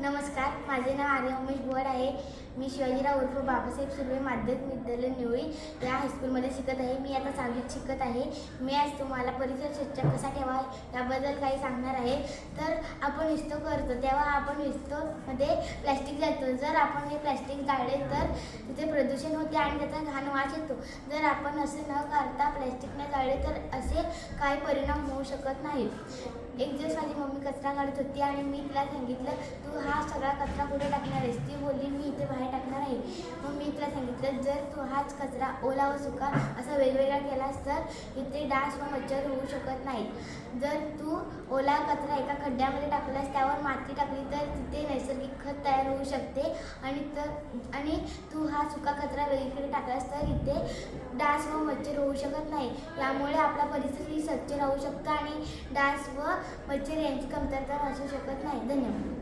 नमस्कार माझे नाव आर्य उमेश बोड आहे. मी शिवाजीराव उर्फ बाबासाहेब सुर्वे माध्यमिक विद्यालय निवळी या हायस्कूलमध्ये शिकत आहे. मी आता सहावीत शिकत आहे. मी आज तुम्हाला परिसर स्वच्छ कसा ठेवा याबद्दल काही सांगणार आहे. आपण विस्तो करतो तेव्हा आपण विस्तोमध्ये प्लॅस्टिक जातो. जर आपण हे प्लॅस्टिक जाळले तर तिथे प्रदूषण होते आणि त्याचा घाण वास येतो. जर आपण असे न करता प्लॅस्टिक न जाळले तर असे काही परिणाम होऊ शकत नाहीत एक दिवस माझी मम्मी कचरा काढत होती आणि मी तिला सांगितलं तू हा सगळा कचरा कुठे टाकणार आहेस? ती बोलली मी इथे बाहेर टाकणार आहे. मग मी तिला सांगितलं जर तू हाच कचरा ओला व सुका असा वेगवेगळा केलास तर इथे डास व मच्छर होऊ शकत नाहीत. जर तू ओला कचरा एका खड्ड्यामध्ये टाकलास त्यावर माती टाकली तर तिथे नैसर्गिक खत तयार होऊ शकते. आणि तर आणि तू हा सुका कचरा वेगळीकडे टाकलास तर इथे डास व मच्छर होऊ शकत नाही. यामुळे आपला परिसरही स्वच्छ राहू शकतो आणि डास व मच्छर यांची कमतरता भासू शकत नाही. धन्यवाद.